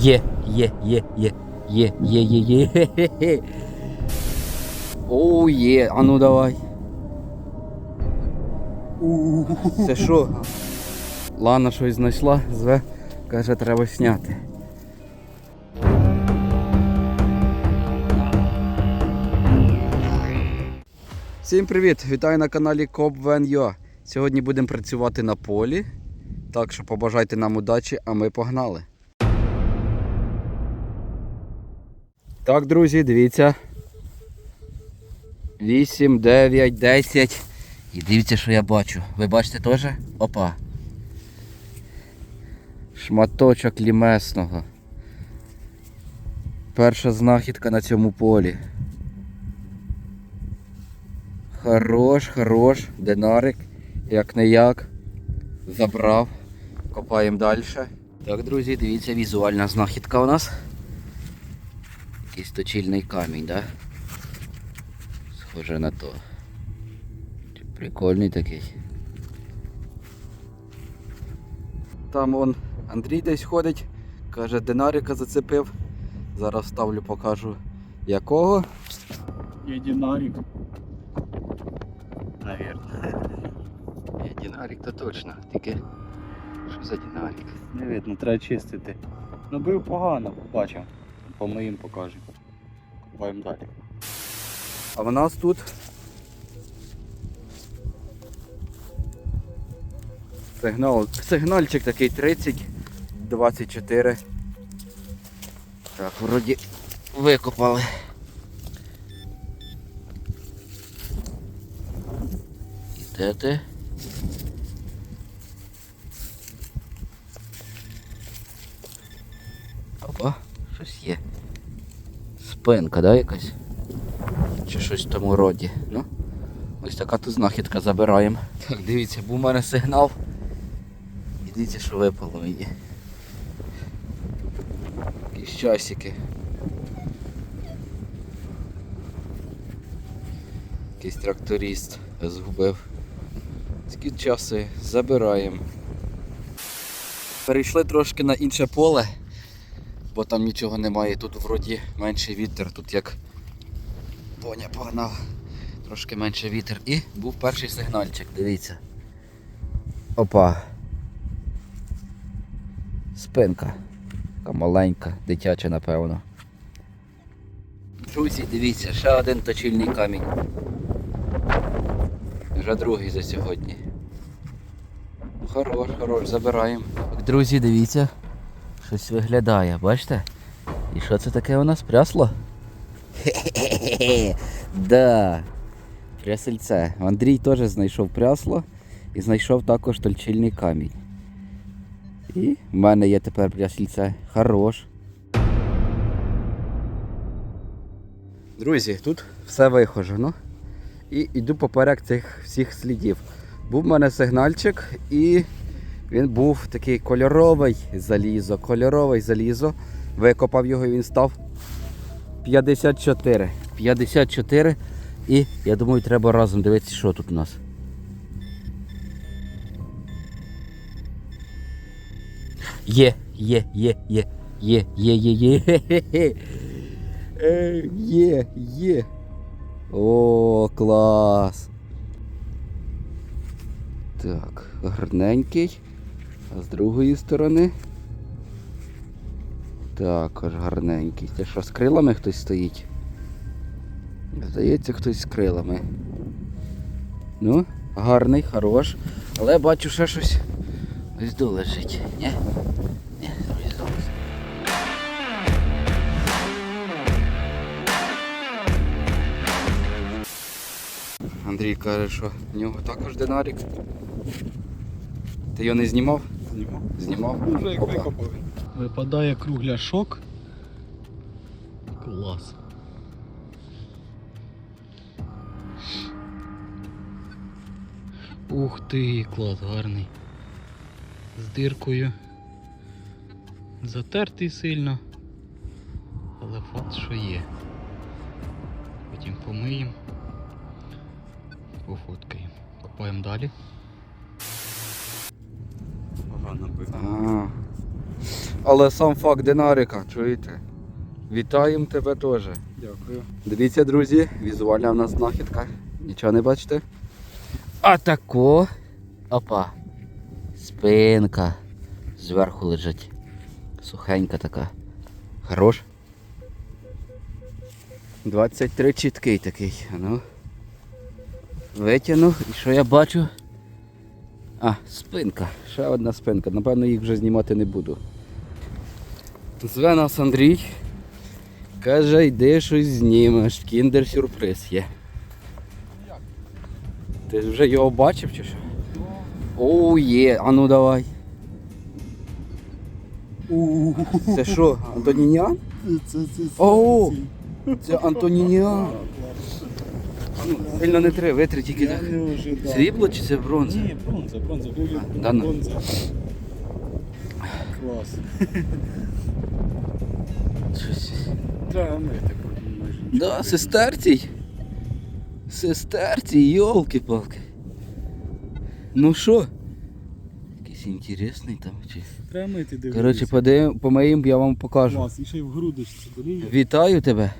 Є, є, є, є, є, є, є, є. Оу, є, а ну давай. Це що? Лана щось знайшла, зве, каже, треба зняти. Всім привіт! Вітаю на каналі CopVenUA. Сьогодні будемо працювати на полі. Так що побажайте нам удачі, а ми погнали. Так, друзі, дивіться. 8, 9, 10. І дивіться, що я бачу. Ви бачите теж? Опа. Шматочок лімесного. Перша знахідка на цьому полі. Хорош, хорош, динарик, як не як. Забрав. Копаємо далі. Так, друзі, дивіться, візуальна знахідка у нас. Якийсь точильний камінь, да? Схоже на то. Прикольний такий. Там он Андрій десь ходить, каже, динарика зацепив. Зараз ставлю, покажу якого. Я динарик. Наверное. Є динарик, то точно. Тільки що за динарик? Не видно, треба чистити. Ну бив погано, По моїм покажемо. Купаємо далі. А в нас тут сигнал, сигнальчик такий 30, 24. Так, вроді викопали. І де ти? Опа, щось є. Спинка, да, якась? Чи щось в тому роді. Ну, ось така тут знахідка забираємо. Так, дивіться, був у мене сигнал. І дивіться, що випало мені. Якісь часики. Якийсь тракторист згубив. Такі часи забираємо. Перейшли трошки на інше поле, бо там нічого немає. Тут вроді менший вітер, тут як Поня погнав. Трошки менше вітер. І був перший сигнальчик, дивіться. Опа. Спинка. Така маленька, дитяча, напевно. Друзі, дивіться, ще один точильний камінь. Вже другий за сьогодні. Хорош, хорош, забираємо. Друзі, дивіться. Щось виглядає, бачите? І що це таке у нас? Прясло? Хе-хе-хе, да. Прясельце. Андрій теж знайшов прясло і знайшов також тольчильний камінь. І в мене є тепер прясельце. Хорош. Друзі, тут все вихожено. І йду поперек цих всіх слідів. Був в мене сигнальчик і він був такий кольоровий залізо, кольоровий залізо. Викопав його і він став 54. 54. І я думаю, треба разом дивитися, що тут у нас. Є, є, є, є, є, є, є, є. Е, Є, є. О, клас. Так, гарненький. А з другої сторони. Також гарненький. Це що, з крилами хтось стоїть? Здається, хтось з крилами. Ну, гарний, хорош. Але бачу ще щось ось до лежить. Ні? Андрій каже, що в нього також динарик. Ти його не знімав? Знімав. Знімав? Вже як Опа. викопав. Випадає кругляшок. Клас. Ух ти, клас гарний. З диркою. Затертий сильно. Але факт, що є. Потім помиємо. Пофоткаємо. Копаємо далі. Бив. А, Але сам факт динарика, чуєте? Вітаємо тебе теж. Дякую. Дивіться, друзі, візуальна в нас знахідка. Нічого не бачите? А тако. Опа. Спинка. Зверху лежить. Сухенька така. Хорош. 23 чіткий такий. Ну. Витягнув. І що я бачу? А, спинка. Ще одна спинка. Напевно, їх вже знімати не буду. Зве нас Андрій. Каже, йди щось знімеш, кіндер сюрприз є. Ти вже його бачив чи що? Оу є, а ну давай. Це що, Антонінян? Це, це, О, це Антонінян. Ну, Сильно не треба, витри тільки так. Срібло чи це бронза? Ні, бронза, бронза, вигляд да ну. бронза. Клас. Щось. Треба мити потім майже. Да, не сестерцій. Сестерцій, йолки-палки. Ну що? Якийсь інтересний там чи. Треба мити, дивитися. Коротше, подивим, помиємо, я вам покажу. Клас, і ще й в грудочці. Вітаю тебе.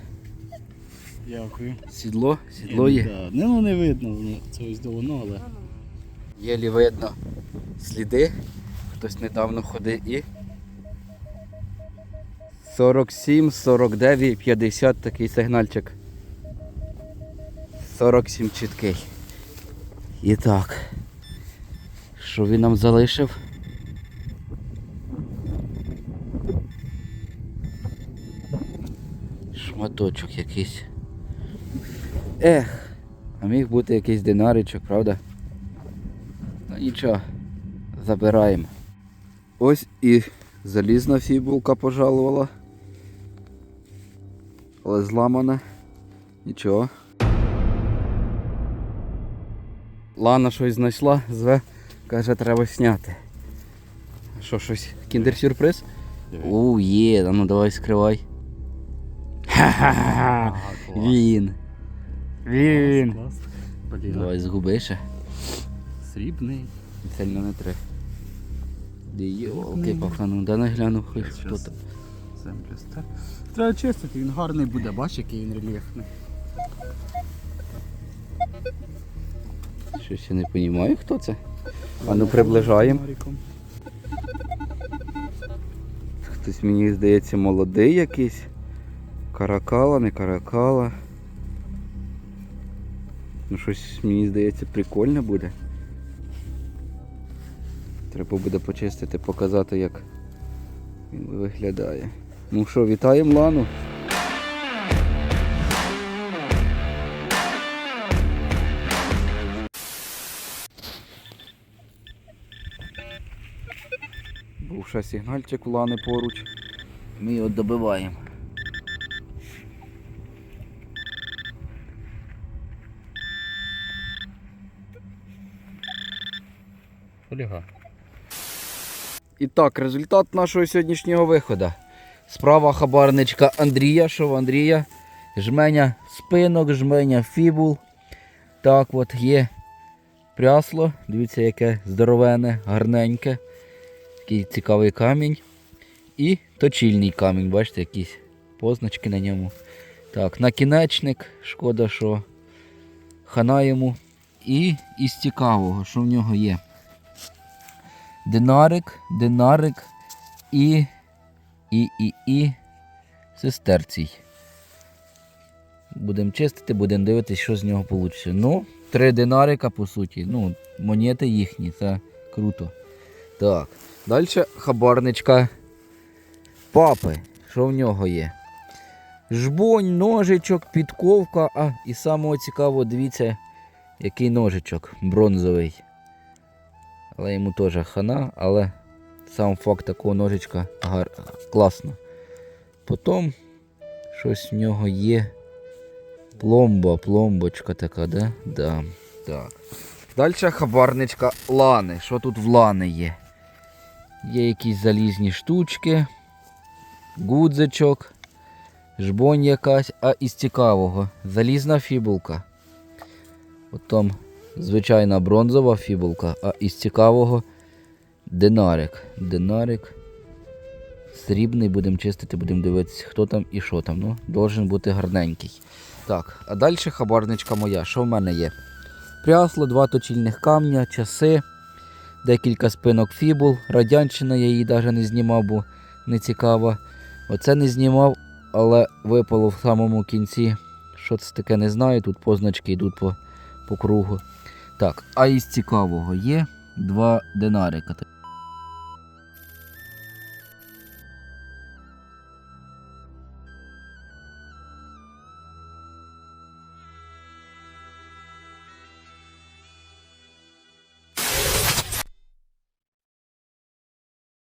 Дякую. Сідло, сідло є. Да. Не, ну не видно, це ось до воно, але. Єлі видно сліди. Хтось недавно ходив і. 47, 49, 50 такий сигнальчик. 47 чіткий. І так. Що він нам залишив? Шматочок якийсь. Ех, а міг бути якийсь динаричок, правда? Ну нічого, забираємо. Ось і залізна фібулка пожалувала. Але зламана. Нічого. Лана щось знайшла, зве, каже, треба сняти. Що, щось? Кіндер-сюрприз? У, є, ну давай скривай. Ха-ха-ха! Він. Він. Клас. Блін, Давай згуби ще. срібний. Сильно не треба. Йолки пахану, да не гляну, хоч хто там. Землюста. Треба чистити, він гарний буде, бач, який він рельєфний. Щось я не розумію, хто це. А ну приближаємо. Хтось мені здається молодий якийсь. Каракала, не каракала. Ну щось мені здається прикольне буде. Треба буде почистити, показати як він виглядає. Ну що, вітаємо Лану. Був ще сигнальчик у Лани поруч. Ми його добиваємо. Поліга. І так, результат нашого сьогоднішнього виходу. Справа хабарничка Андрія, що в Андрія. Жменя спинок, жменя фібул. Так от є прясло. Дивіться, яке здоровене, гарненьке. Такий цікавий камінь. І точильний камінь, бачите, якісь позначки на ньому. Так, накінечник, шкода, що хана йому. І із цікавого, що в нього є. Динарик, динарик і. І, і, і сестерцій. Будемо чистити, будемо дивитися, що з нього вийде. Ну, три динарика, по суті. Ну, монети їхні, це круто. Так. Далі хабарничка папи. Що в нього є? Жбонь, ножичок, підковка. А, і самого цікавого, дивіться, який ножичок бронзовий. Але йому теж хана, але сам факт такого ножичка гар... класно. Потім щось в нього є. Пломба, пломбочка така, да? Да. Так. Далі хабарничка лани. Що тут в лани є? Є якісь залізні штучки, гудзичок, жбонь якась, а із цікавого залізна фібулка. Потім звичайна бронзова фібулка, а із цікавого динарик. Динарик. Срібний будемо чистити, будемо дивитися, хто там і що там. Ну, должен бути гарненький. Так, а далі хабарничка моя. Що в мене є? Прясло, два точильних камня, часи, декілька спинок фібул. Радянщина я її навіть не знімав, бо не цікаво. Оце не знімав, але випало в самому кінці. Що це таке, не знаю. Тут позначки йдуть по, по кругу. Так, а із цікавого є два динарика.